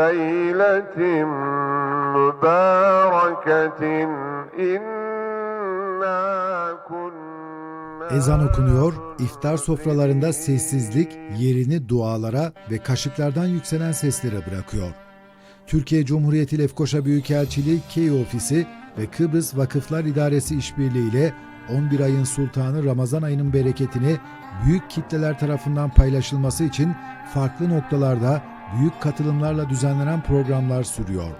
ليلة مباركة إنا كنا Ezan okunuyor, iftar sofralarında sessizlik yerini dualara ve kaşıklardan yükselen seslere bırakıyor. Türkiye Cumhuriyeti Lefkoşa Büyükelçiliği Key Ofisi ve Kıbrıs Vakıflar İdaresi işbirliğiyle 11 ayın sultanı Ramazan ayının bereketini büyük kitleler tarafından paylaşılması için farklı noktalarda büyük katılımlarla düzenlenen programlar sürüyor.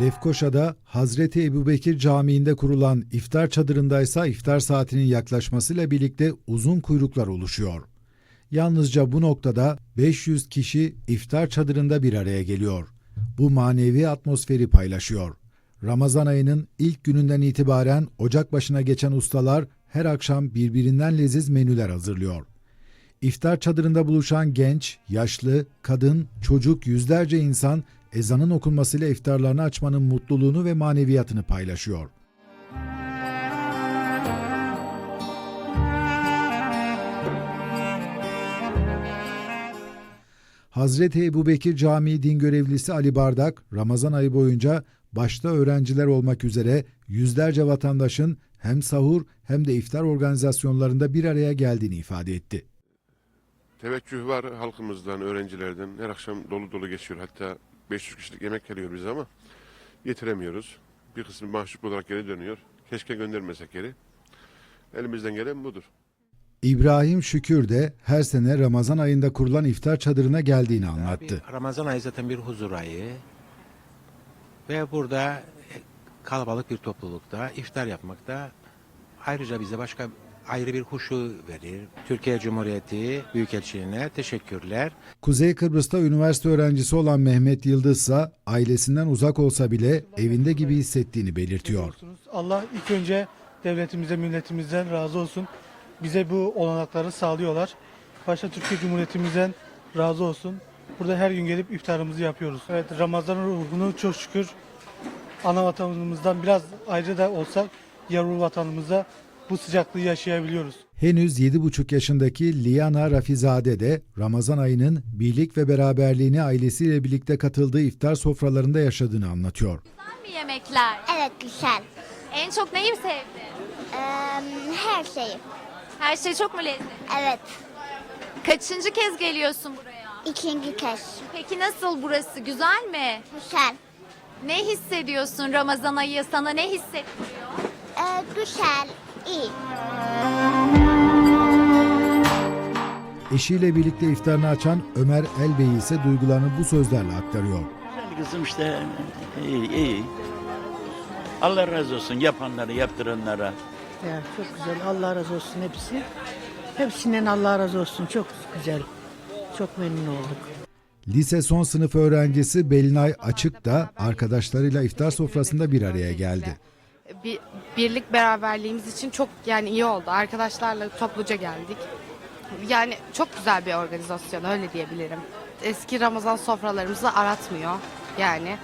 Lefkoşa'da Hazreti Ebubekir Camii'nde kurulan iftar çadırındaysa iftar saatinin yaklaşmasıyla birlikte uzun kuyruklar oluşuyor. Yalnızca bu noktada 500 kişi iftar çadırında bir araya geliyor. Bu manevi atmosferi paylaşıyor. Ramazan ayının ilk gününden itibaren ocak başına geçen ustalar her akşam birbirinden leziz menüler hazırlıyor. İftar çadırında buluşan genç, yaşlı, kadın, çocuk yüzlerce insan ezanın okunmasıyla iftarlarını açmanın mutluluğunu ve maneviyatını paylaşıyor. Hazreti Ebubekir Camii din görevlisi Ali Bardak, Ramazan ayı boyunca başta öğrenciler olmak üzere yüzlerce vatandaşın hem sahur hem de iftar organizasyonlarında bir araya geldiğini ifade etti. Teveccüh var halkımızdan, öğrencilerden. Her akşam dolu dolu geçiyor. Hatta 500 kişilik yemek geliyor bize ama getiremiyoruz. Bir kısmı mahcup olarak geri dönüyor. Keşke göndermesek geri. Elimizden gelen budur. İbrahim Şükür de her sene Ramazan ayında kurulan iftar çadırına geldiğini anlattı. Ramazan ayı zaten bir huzur ayı. Ve burada kalabalık bir toplulukta iftar yapmakta ayrıca bize başka ayrı bir huşu verir. Türkiye Cumhuriyeti Büyükelçiliğine teşekkürler. Kuzey Kıbrıs'ta üniversite öğrencisi olan Mehmet Yıldız ise ailesinden uzak olsa bile evinde gibi hissettiğini belirtiyor. Allah ilk önce devletimize, milletimizden razı olsun. Bize bu olanakları sağlıyorlar. Başta Türkiye Cumhuriyetimizden razı olsun. Burada her gün gelip iftarımızı yapıyoruz. Evet Ramazan ruhunu çok şükür ana vatanımızdan biraz ayrı da olsak yavru vatanımıza bu sıcaklığı yaşayabiliyoruz. Henüz 7,5 yaşındaki Liana Rafizade de Ramazan ayının birlik ve beraberliğini ailesiyle birlikte katıldığı iftar sofralarında yaşadığını anlatıyor. Güzel mi yemekler? Evet güzel. En çok neyi sevdin? Ee, her şeyi. Her şey çok mu lezzetli? Evet. Kaçıncı kez geliyorsun buraya? İkinci kez. Peki nasıl burası? Güzel mi? Güzel. Ne hissediyorsun Ramazan ayı? Sana ne hissettiriyor? Ee, güzel. iyi. Eşiyle birlikte iftarını açan Ömer Elbey ise duygularını bu sözlerle aktarıyor. Güzel kızım işte iyi iyi. Allah razı olsun yapanlara, yaptıranlara. Ya çok güzel. Allah razı olsun hepsi. Hepsinden Allah razı olsun. Çok güzel. Çok memnun olduk. Lise son sınıf öğrencisi Belinay Açık da arkadaşlarıyla iftar sofrasında bir araya geldi. bir birlik beraberliğimiz için çok yani iyi oldu. Arkadaşlarla topluca geldik. Yani çok güzel bir organizasyon öyle diyebilirim. Eski Ramazan sofralarımızı aratmıyor. Yani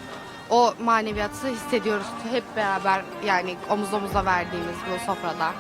o maneviyatı hissediyoruz hep beraber yani omuz omuza verdiğimiz bu sofrada.